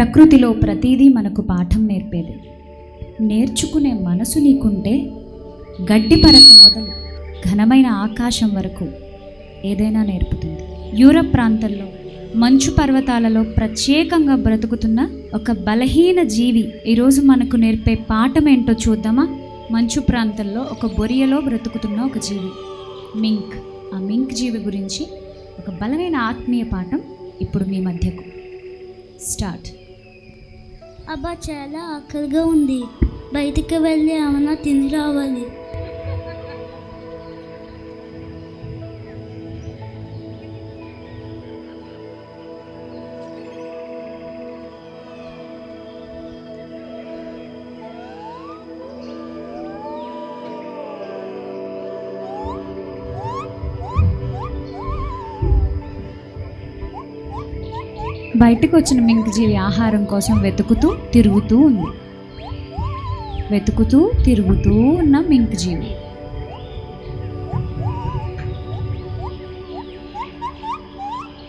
ప్రకృతిలో ప్రతిదీ మనకు పాఠం నేర్పేది. నేర్చుకునే మనసు నీకుంటే గడ్డి పరక మొదలు ఘనమైన ఆకాశం వరకు ఏదైనా నేర్పుతుంది. యూరప్ ప్రాంతంలో మంచు పర్వతాలలో ప్రత్యేకంగా బ్రతుకుతున్న ఒక బలహీన జీవి ఈరోజు మనకు నేర్పే పాఠం ఏంటో చూద్దామా? మంచు ప్రాంతంలో ఒక బొరియలో బ్రతుకుతున్న ఒక జీవి. మింక్. ఆ మింక్ జీవి గురించి ఒక బలమైన ఆత్మీయ పాఠం ఇప్పుడు మీ మధ్యకు. స్టార్ట్. అబ్బా చాలా ఆకలిగా ఉంది. బయటికి వెళ్ళి ఏమైనా తిని రావాలి. బయటకు వచ్చిన మింకజీవి ఆహారం కోసం వెతుకుతూ తిరుగుతూ ఉంది. వెతుకుతూ తిరుగుతూ ఉన్న మింకజీవి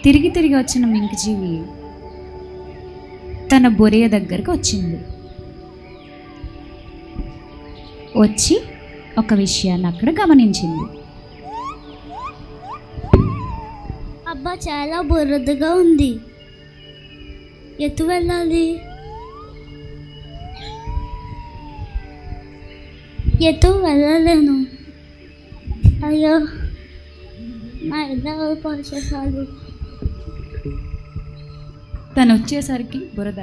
తిరిగి తిరిగి వచ్చిన మింకజీవి తన బొరియ దగ్గరకు వచ్చింది. వచ్చి ఒక విషయాన్ని అక్కడ గమనించింది. అబ్బా చాలా బురదగా ఉంది. ఎటు వెళ్ళాలి? ఎటు వెళ్ళలేను. అయ్యో నా ఇల్లు పోషకాలు. తను వచ్చేసరికి బురద.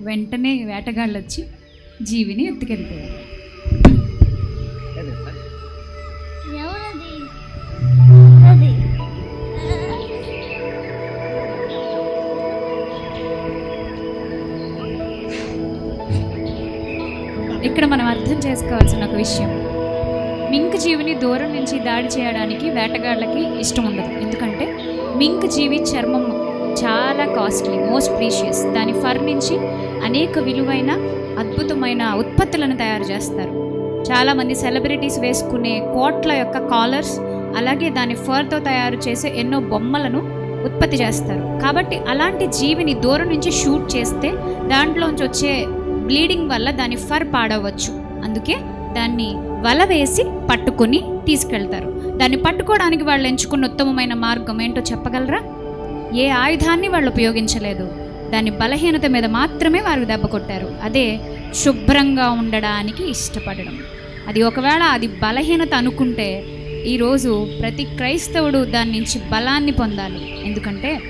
వెంటనే వేటగాళ్ళు వచ్చి జీవిని ఎత్తుకెళ్ళిపోయారు. ఇక్కడ మనం అర్థం చేసుకోవాల్సిన ఒక విషయం. మింక్ జీవిని దూరం నుంచి దాడి చేయడానికి వేటగాళ్ళకి ఇష్టం ఉండదు ఎందుకంటే మింక్ జీవి చర్మం చాలా కాస్ట్లీ మోస్ట్ ప్రీషియస్. దాని ఫర్ నుంచి అనేక విలువైన అద్భుతమైన ఉత్పత్తులను తయారు చేస్తారు. చాలామంది సెలబ్రిటీస్ వేసుకునే కోట్ల యొక్క కాలర్స్ అలాగే దాని ఫర్తో తయారు చేసే ఎన్నో బొమ్మలను ఉత్పత్తి చేస్తారు. కాబట్టి అలాంటి జీవిని దూరం నుంచి షూట్ చేస్తే దాంట్లోంచి వచ్చే బ్లీడింగ్ వల్ల దాని ఫర్ పాడవచ్చు. అందుకే దాన్ని వల వేసి పట్టుకొని తీసుకెళ్తారు. దాన్ని పట్టుకోవడానికి వాళ్ళు ఎంచుకున్న ఉత్తమమైన మార్గం ఏంటో చెప్పగలరా? ఏ ఆయుధాన్ని వాళ్ళు ఉపయోగించలేదు. దాని బలహీనత మీద మాత్రమే వారు దెబ్బ కొట్టారు. అదే శుభ్రంగా ఉండడానికి ఇష్టపడడం. అది ఒకవేళ అది బలహీనత అనుకుంటే ఈరోజు ప్రతి క్రైస్తవుడు దాని నుంచి బలాన్ని పొందాలి. ఎందుకంటే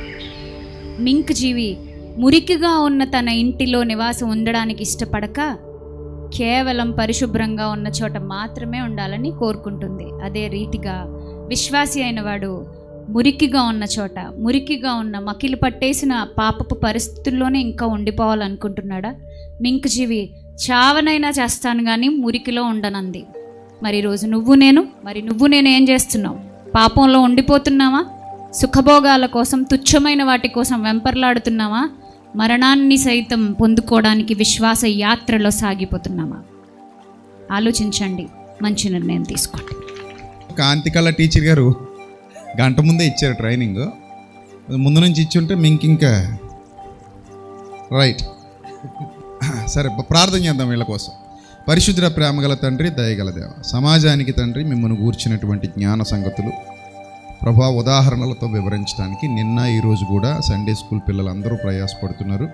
మింక్ జీవి మురికిగా ఉన్న తన ఇంటిలో నివాసం ఉండడానికి ఇష్టపడక కేవలం పరిశుభ్రంగా ఉన్న చోట మాత్రమే ఉండాలని కోరుకుంటుంది. అదే రీతిగా విశ్వాసి అయిన వాడు మురికిగా ఉన్న చోట మురికిగా ఉన్న మకిలి పట్టేసిన పాపపు పరిస్థితుల్లోనే ఇంకా ఉండిపోవాలనుకుంటున్నాడా? మింకు జీవి చావనైనా చేస్తాను కానీ మురికిలో ఉండనంది. మరి ఈరోజు నువ్వు నేను మరి నువ్వు నేను ఏం చేస్తున్నావు? పాపంలో ఉండిపోతున్నావా? సుఖభోగాల కోసం తుచ్చమైన వాటి కోసం వెంపర్లాడుతున్నావా? మరణాన్ని సైతం పొందుకోవడానికి విశ్వాస యాత్రలో సాగిపోతున్నామా? ఆలోచించండి. మంచి నిర్ణయం తీసుకోండి. కాంతికళ టీచర్ గారు గంట ముందే ఇచ్చారు ట్రైనింగ్. ముందు నుంచి ఇచ్చి ఉంటే ఇంకా రైట్. సరే ప్రార్థన చేద్దాం వీళ్ళ కోసం. పరిశుద్ధ ప్రేమగల తండ్రి దయగల దేవ. సమాజానికి తండ్రి మిమ్మల్ని కూర్చున్నటువంటి జ్ఞాన సంగతులు. ప్రభా ఉదాహరణలతో వివరించడానికి నిన్న ఈరోజు కూడా సండే స్కూల్ పిల్లలందరూ ప్రయాసపడుతున్నారు.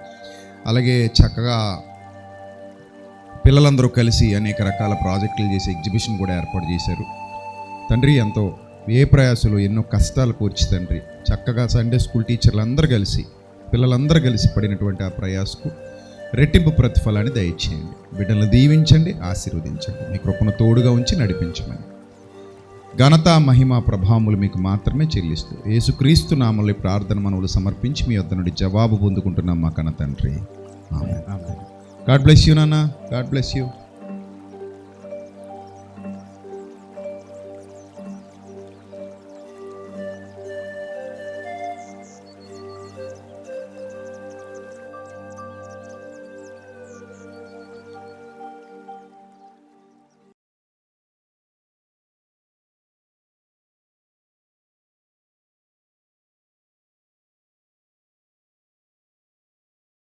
అలాగే చక్కగా పిల్లలందరూ కలిసి అనేక రకాల ప్రాజెక్టులు చేసి ఎగ్జిబిషన్ కూడా ఏర్పాటు చేశారు. తండ్రి ఎంతో ఏ ప్రయాసలు ఎన్నో కష్టాలు కూర్చి తండ్రి చక్కగా సండే స్కూల్ టీచర్లు అందరూ కలిసి పిల్లలందరూ కలిసి పడినటువంటి ఆ ప్రయాసకు రెట్టింపు ప్రతిఫలాన్ని దయచేయండి. బిడ్డలను దీవించండి ఆశీర్వదించండి. మీ కృపను తోడుగా ఉంచి నడిపించమని. ఘనత మహిమ ప్రభావములు మీకు మాత్రమే చెల్లిస్తూ యేసుక్రీస్తు నామల్ని ప్రార్థన మనవులు సమర్పించి మీ వద్ద నుండి జవాబు పొందుకుంటున్నాం మా కన్న తండ్రి. గాడ్ బ్లెస్ యూ నాన్న. God bless you.